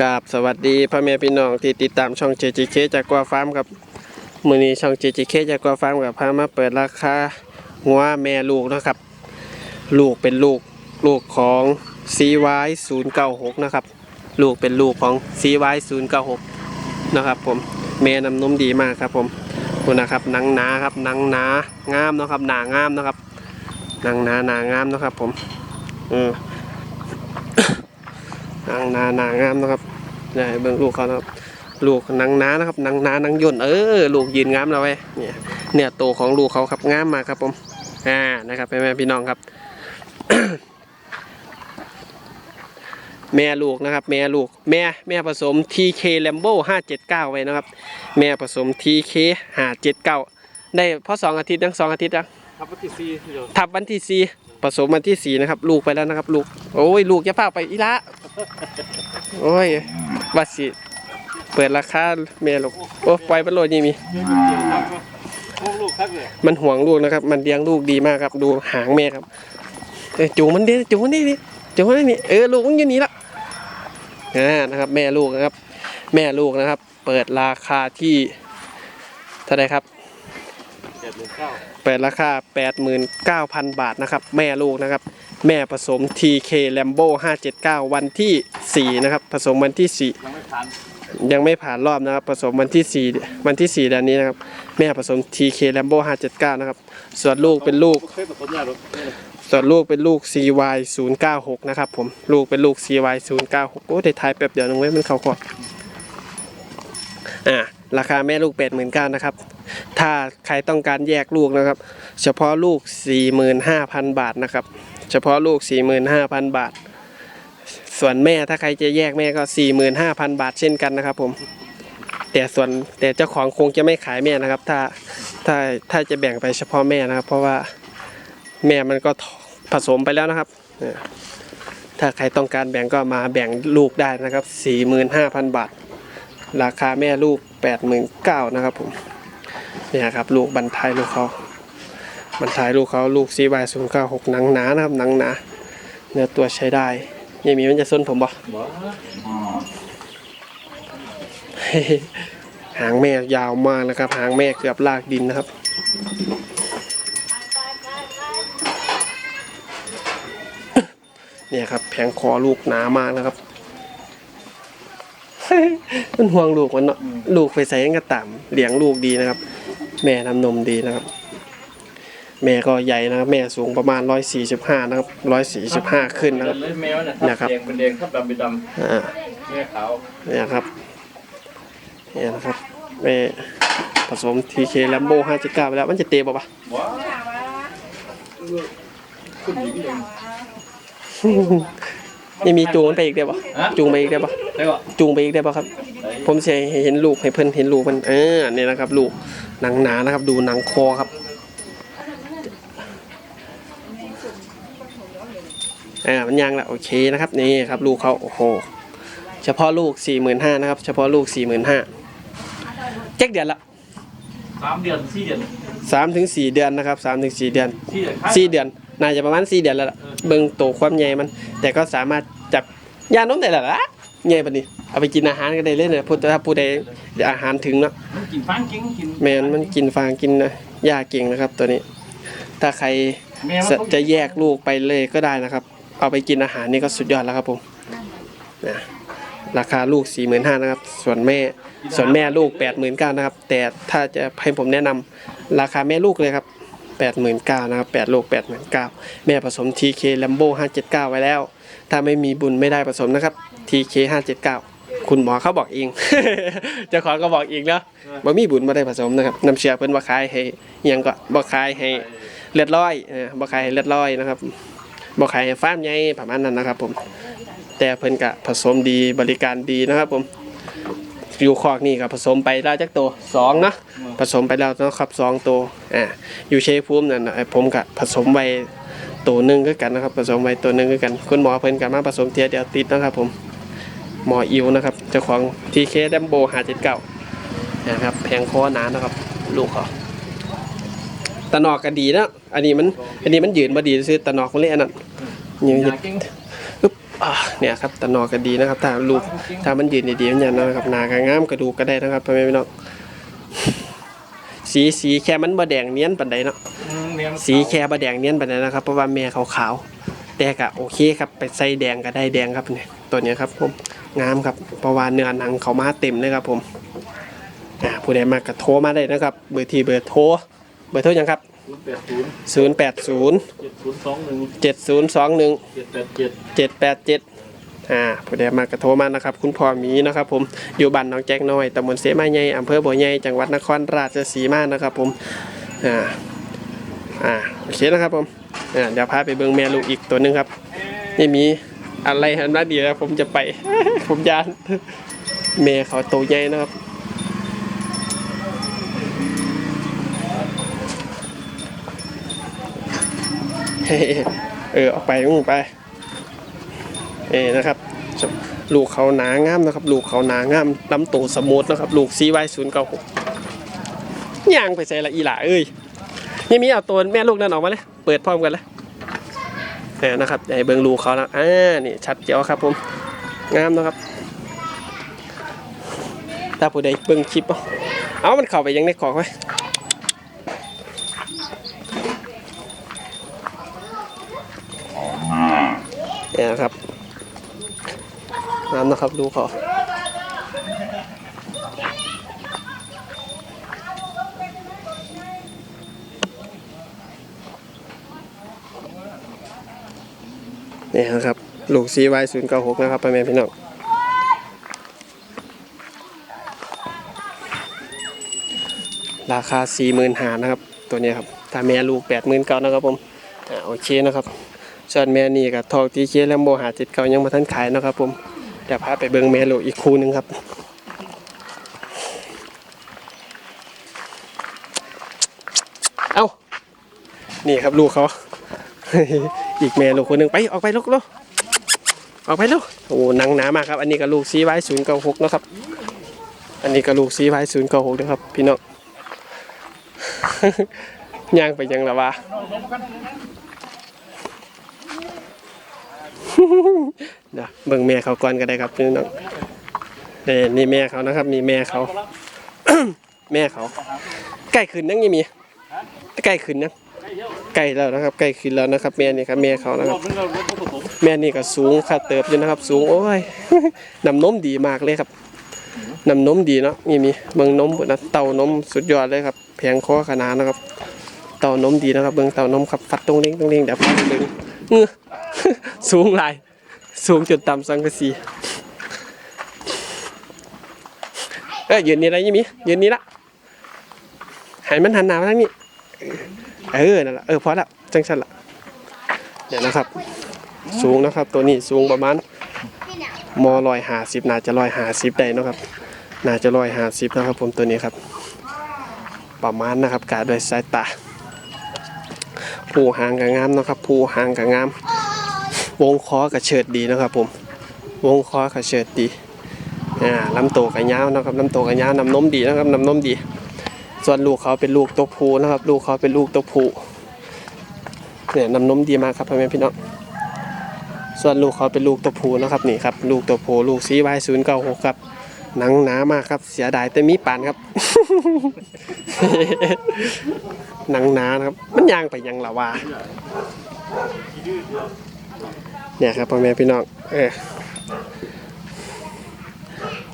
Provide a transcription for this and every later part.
กราบสวัสดีพ่อแม่พี่น้องที่ติดตามช่อง JJK จากกัวฟาร์มครับมือนี้ช่อง JJK จากกัวฟาร์มกับพามาเปิดราคาหัวแม่ลูกนะครับ ลูกเป็นลูกลูกของ CY 0 9 6นะครับลูกเป็นลูกของ CY 0 9 6นะครับผมแม่น้ำนมดีมากครับผมคุณนะครับนังหนาครับนังหนางามนะครับหนางามนะครับนังหนาหนางามนะครับผมเออ นางนานางามนะครับนี่เบิ่งลูกเขานะครับ ลูกนางนานะครับนางนานางยนต์เออลูกยืนงามแล้วเว้ยเนี่ยเนี่ยโตของลูกเขาครับงามมากครับผมอ่านะครับแม่ๆพี่น้องครับ แม่ลูกนะครับ แม่ลูกแม่แม่ผสม TK Lambo 579 ไว้นะครับ แม่ผสม TK 579 ได้เพราะสองอาทิตย์ยังสองอาทิตย์ยังทับปฏิซีเดี๋ยวทับวันที่สี่ผสมวันที่สี่นะครับ ลูกไปแล้วนะครับ ลูก โอ้ย ลูกจะพาไปอีละ โอ้ยบัดสิ เปิดราคาเมียลูกโอ้ปล่อยมันโลดนี่มีเดี๋ยวมันเกี่ยวครับพวกลูกครับเลยมันห่วงลูกนะครับ มันเลี้ยงลูกดีมากครับ ดูหางแม่ครับเอ้ยจูงมันดิจูงมันดิดิจูงมันดิเออลูกมันอยู่นี่ละอ่านะครับ แม่ลูกนะครับ แม่ลูกนะครับ เปิดราคาที่เท่าไหรครับเจ็ดหมื่นเก้าเปิดราคา89,000 บาทนะครับ แม่ลูกนะครับ แม่ผสม TK Lambo 579 วันที่ 4 นะครับ ผสมวันที่ยังไม่ผ่าน4ยังไม่ผ่านรอบนะครับ ผสมวันที่ 4 วันที่ 4 เดือนนี้นะครับ แม่ผสม TK Lambo 579 นะครับ ส่วนลูกเป็นลูกเคยผสมยาหรอส่วนลูกเป็นลูก CY 096 นะครับผม ลูกเป็นลูก CY 096 โอ้ได้ทายแป๊บเดียวนึงไว้ยมันเข้าคออ่าราคาแม่ลูก89,000นะครับ ถ้าใครต้องการแยกลูกนะครับ เฉพาะลูก 45,000 บาทนะครับ เฉพาะลูก 45,000 บาท ส่วนแม่ถ้าใครจะแยกแม่ก็ 45,000 บาทเช่นกันนะครับ ผม แต่ส่วนแต่เจ้าของคงจะไม่ขายแม่นะครับ ถ้าถ้าถ้าจะแบ่งไปเฉพาะแม่นะครับ เพราะว่าแม่มันก็ผสมไปแล้วนะครับ ถ้าใครต้องการแบ่งก็มาแบ่งลูกได้นะครับ 45,000 บาท ราคาแม่ลูก 89,000นะครับผมเนี่ยครับ ลูกบรรทายลูกเขา บรรทายลูกเขาลูกซีวายศูนย์เก้าหกหนังหนานะครับหนังหนาเนื้อตัวใช้ได้ยังมีมันจะส้นผมบ่บ่หางแม่ยาวมากนะครับ หางแม่เกือบลากดินนะครับเนี่ยครับแผงคอลูกหนามากนะครับมันห่วงลูกมันเนาะลูกไปใส่ยังกระต่ำเลี้ยงลูกดีนะครับ แม่ทำนมดีนะครับ แม่ก็ใหญ่นะครับ แม่สูงประมาณร้อยสี่สิบห้านะครับร้อยสี่สิบห้าขึ้นนะครับ เลยแมวน่ะนะครับแดงเป็นแดงครับดำเป็นดอ่าำแม่ขาวเนี่ยครับเนี่ยนะครับ แม่ผสมทีเคแลมโบห้าจุดเก้าไปแล้ว มันจะเตะบ่ปะบ่คุณหญิงเอง ยังมีจูงมันไปอีกได้ปะฮะ จูงไปอีกได้ปะได้บ่จูงไปอีกได้ปะครับ ผมจะให้เห็นลูกให้เพิ่นเห็นลูกมันเออเนี่ยนะครับ ลูกหนังหนานะครับ ดูหนังคอครับ อ่ามันยังละโอเคนะครับนี่ครับลูกเขาโอ้โหเฉพาะลูกสี่หมื่นห้านะครับเฉพาะลูกสี่หมื่นห้าเจ๊กเดือนละสามเดือนสี่เดือนสามถึงสี่เดือนนะครับสามถึงสี่เดือนสี่เดือนสี่เดือนน่าจะประมาณสี่เดือนแล้วล่ะเบิ่งโตความใหญ่มัน แต่ก็สามารถจับยานมได้แล้วล่ะใหญ่ปานนี้เอาไปกินอาหารก็ได้เลยนะพูดถ้าผู้ใดอาหารถึงเนาะมันกินฟางกิ้งกินแมนมันกินฟางกินหญ้าเก่งนะครับตัวนี้ ถ้าใครแม่มันต้องจะแยกลูกไปเลยก็ได้นะครับ เอาไปกินอาหารนี่ก็สุดยอดแล้วครับผมนะราคาลูก 4 5 0 0 0นะครับ ส่วนแม่ ส่วนแม่ลูก 8 9 0 0 0นะครับ แต่ถ้าจะให้ผมแนะนำราคาแม่ลูกเลยครับ 89,000นะครับ 8 ลูก 89,000แม่ผสม TK Lambo 579 ไว้แล้ว ถ้าไม่มีบุญไม่ได้ผสมนะครับ TK 579 คุณหมอเขาบอกเองจ้าขอก็บอกเองเนาะบ่มีบุญไม่ได้ผสมนะครับน้ำเชื่อเพิ่นบ่ขายให้ยังก็บ่ขายให้เลือดร้อยบ่ขายให้เลือดร้อยนะครับ บ่ขายให้ฟาร์มใหญ่ประมาณนั้นนะครับ ผม แต่เพิ่นก็ผสมดีบริการดีนะครับ ผมอยู่คอกนี่ก็ผสมไปแล้วจักตัวสองเนาะผสมไปแล้วนะครับสองตัวอ่าอยู่เชยภูมินั่นไอผมก็ผสมไว้ตัวหนึ่งคือกันนะครับ ผสมไว้ตัวหนึ่งคือกัน คุณหมอเพิ่นก็มาผสมเทียเดียวติดนะครับ ผมหมออิวนะครับเจ้าของ TK d a m b o 579นะครับแพงคอหนานะครับ ลูกเขา ตะนอกก็ดีนะอันนี้มัน อันนี้มันยืนบ่ดีซื้อตะนอกมันเลยอันนั้นยืนยากิ้งอึ๊บอ่าเนี่ยครับตะนอก็ดีนะครับ ถ้าลูกถ้ามันยืนดีๆมันอย่างนั้นนะครับหนากระงามกระดูกก็ได้นะครับพ่อแม่พี่น้องสีสีแค่มันบ่แดงเนียนปานใดเนาะอืมเนี่ยมันสีแค่บะแดงเนียนไปนะครับเพราะว่าแม่ขาวๆแต่ก็โอเคครับไปใส่แดงก็ได้แดงครับเนี่ยตัวเนี้ยครับผมงามครับเพราะว่าเนื้อหนังเขามาเต็มเลยครับผมอ่าผู้ใดมากก็โทรมาได้นะครับ เบอร์ที่เบอร์โทร เบอร์โทรยังครับ ศูนย์แปดศูนย์080 เจ็ดศูนย์สองหนึ่ง7021 เจ็ดแปดเจ็ด787อ่าผู้ใดมากก็โทรมานะครับ คุณพ่อหมีนะครับ ผม อยู่บ้านหน้องแจ๊กน้อยตำบลเสมาใหญ่อำเภอบัวใหญ่ จังหวัดนครราชสีมานะครับ ผม อ่า อ่า โอเคนะครับผม อ่า เดี๋ยวพาไปเบิ่งแม่ลูกอีกตัวหนึงครับ นี่มีอะไรหันมาดีแล้วผมจะไป ผมยานเมย์เขาโตวใหญ่นะครับ เออออกไปมึงไป เอนะครับลูกเขาหนางามนะครับ ลูกเขาหนางามลำโตสมูทนะครับ ลูกซีไวศูนย์เก้าหกย่างไปใส่ละอีหล่าเอ้ยนี่มีเอาตัวแม่ลูกนั่นออกมาเลยเปิดพร้อมกันเลยเนี่ยนะครับใหญ่เบิงรูกเขานะอ่านี่ชัดเจ๋วครับผมงามนะครับถ้าผู้ใดเบิ่งคลิปเอาเอามันเข้าไปยังในกอกไว้ เนี่ยนะครับงามนะครับดูเขาเนี่ยนะครับ ลูก CY 0 9 6นะครับพ่อแม่พี่น้องราคา4 5 0 0 0นะครับ ตัวนี้ครับ ถ้าแม่ลูก8 9 0 0 0นะครับผม โอเคนะครับ ส่วนแม่นี่กับทองทีเคและโมหาจิตเก่ายังมาทันขายนะครับผมเดี๋ยวพาไปเบิ่งแม่ลูกอีกคู่หนึ่งครับเอ้านี่ครับลูกเขาอีกแม่ลูกคนหนึ่งไปออกไปลูกลูกออกไปลูกโอ้หนังหนามากครับ อันนี้ก็ลูกซีไว้ศูนย์เก้าหกนะครับ อันนี้ก็ลูกซีไว้ศูนย์เก้าหกนะครับ พี่น้องย่างไปยังละวะ เดี๋ยวเบิ่งแม่เขาก่อนก็ได้ครับพี่น้องเดี๋ยวนี่แม่เขานะครับนี่แม่เขา แม่เขาใกล้ขึ้นยังยังมีใกล้ขึ้นยังใกล้แล้วนะครับใกล้ขึ้นแล้วนะครับ แม่นี่ครับแม่เขานะครับ แม่นี่ก็สูงค่าเติบอยู่นะครับ สูงโอ้ยน้ำนมดีมากเลยครับน้ำนมดีเนาะมีมีเบิ่งนมนะเต้านมสุดยอดเลยครับแพงคอขนาดนะครับ เต้านมดีนะครับ เบิ่งเต้านมครับฟัดตรงเล้งตรงเล้งเดี๋ยวพาไปเบิ่งเงือ สูงหลาย สูงจนต่ำสังกะสีเอ้ยยืนนี่อะไรยี่มียืนนี่ละหันมันหันหน้ามาทางนี้ เออนั่นละเออพอละจังสันละเนี่ยนะครับ สูงนะครับ ตัวนี้สูงประมาณมลอยหาสิบน่าจะลอยหาสิบได้นะครับ น่าจะลอยหาสิบนะครับ ผมตัวนี้ครับ ประมาณนะครับกาด้วยสายตา ผู้หางกับงามนะครับ ผู้หางกับงาม วงคอกับเฉิดดีนะครับผม วงคอกับเฉิดดีอ่าลำโตวกับยาวนะครับลำโตวกับยาวนำนมดีนะครับนำนมดี ส่วนลูกเขาเป็นลูกตัวผู้นะครับ ลูกเขาเป็นลูกตัวผู้เนี่ยนำนมดีมากครับพ่อแม่พี่น้องส่วนลูกเขาเป็นลูกตัวผู้นะครับนี่ครับลูกตัวผู้ลูกซีไวศูนย์เก้าหกครับหนังหนามากครับเสียดายแต่มีปานครับหนังหนานะครับ มันยางไปยังละว่า เนี่ยครับพ่อแม่พี่น้องเออ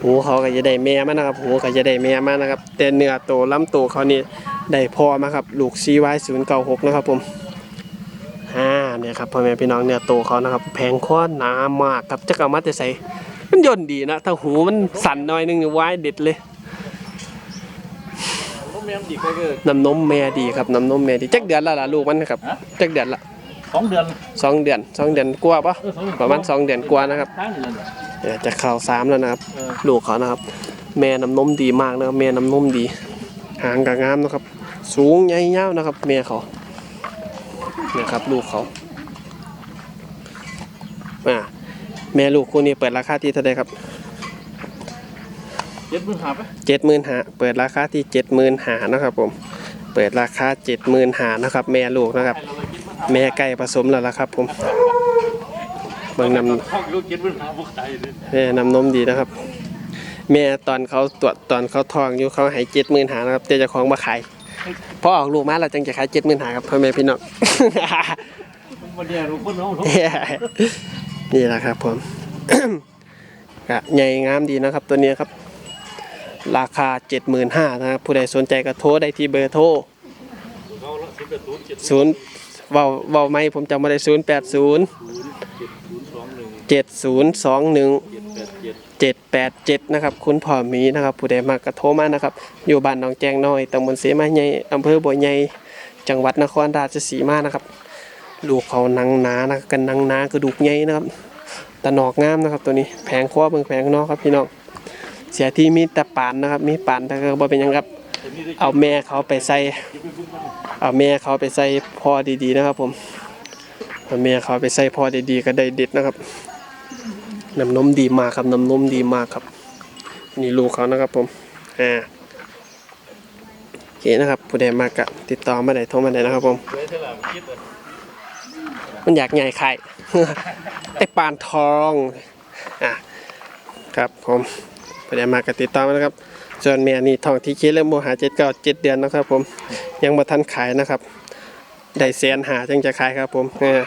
หูเขาก็จะได้แม่มานะครับหูก็จะได้แม่มานะครับแต่เนื้อโตลำโตเขานี่ได้พอมาครับลูกซีไว้ศูนย์เก้าหกนะครับผมอ่าเนี่ยครับพ่อแม่พี่น้องเนื้อโตเขานะครับแพงข้อหนามากครับจะเอามาแต่ใส่มันย่นดีนะถ้าหูมันสั่นหน่อยนึงนี่ไว้เด็ดเลยน้องแมมดีก็คือน้ำนมแม่ดีครับน้ำนมแม่ดีจักเดือนละล่ะลูกมันครับฮะจักเดือนละ สองเดือนสองเดือนสองเดือนกว่าปะเออสองเดือนประมาณสองเดือนกว่านะครับท้ายเดือนเนี่ยจะเข่าสามแล้วนะครับ เออ ลูกเขานะครับ แม่น้ำนมดีมากนะครับ แม่น้ำนมดี หางกระงามนะครับ สูงใหญ่ยาวนะครับ แม่เขาเนี่ยครับ ลูกเขาอ่าแม่ลูกคู่นี้เปิดราคาที่เท่าไหร่ครับ เจ็ดหมื่นห้าไปเจ็ดหมื่นหาเปิดราคาที่เจ็ดหมื่นหานะครับผม เปิดราคาเจ็ดหมื่นหานะครับ แม่ลูกนะครับ แม่ไก่ผสมแล้วล่ะครับ ผมเบิ่งน้ำห้องลูกเจ็ดมันหาพวกใครเลยแม่น้ำนมดีนะครับ แม่ตอนเขาตรวจตอนเขาทองอยู่เขาให้เจ็ดหมื่นหานะครับแต่เจ้าของมาขายพอออกลูกมาเราจึงจะขายเจ็ดหมื่นหาครับพ่อแม่พี่น้องวันนี้รู้คนน้องนี่แหละครับผมกะใหญ่งามดีนะครับตัวนี้ครับ ราคา 75,000นะครับผู้ใดสนใจก็โทรได้ที่เบอร์โทร เขาละสิบแปดศูนย์เจ็ดศูนย์เว้าเว้าไม่ผมจำไม่ได้0 8 0ศูนย์เจ็ดศูนย์สองหนึ่งเจ็ดแปดเจ็ดนะครับคุณพ่อหมีนะครับ ผู้ใดมากกระโทรมานะครับ อยู่บ้านหนองแจงน้อยตำบลเสมาใหญ่อำเภอบัวใหญ่จังหวัดนครราชสีมานะครับลูกเขานังหนานะกันนังหนากระดูกใหญ่นะครับตะหนอกงามนะครับ ตัวนี้แผงคว้าเบิ่งแผงนอกครับพี่น้องเสียที่มีแต่ปานนะครับ มีปานแต่ก็บ่เป็นยังครับ เอาแม่เขาไปใส่เอาแม่เขาไปใส่พ่อดีๆนะครับ ผมเอาแม่เขาไปใส่พ่อดีๆก็ได้เด็ดนะครับน้ำนมดีมากครับน้ำนมดีมากครับ นี่ลูกเขานะครับ ผมอ่าโอเคนะครับผู้ใดมากะติดต่อมาได้โทรมาได้นะครับผมมันอยากใหญ่ไข่ไอปานทองอะครับผม ผู้ใดมากะติดต่อมานะครับ ส่วนเมียนี่ทองที่คิดเริ่มโมหาเจ็ดเก้าเจ็ดเดือนนะครับ ผมยังมาทันขายนะครับได้แสนหาจึงจะขายครับ ผมเออ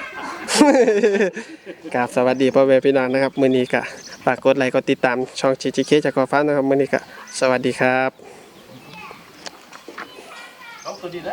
กราบสวัสดีพ่อแม่พี่น้องนะครับมือนี้ก็ฝากกดไลค์กดติดตามช่องชิชิเคจากกอฟ้านะครับมือนี้ก็สวัสดีครับ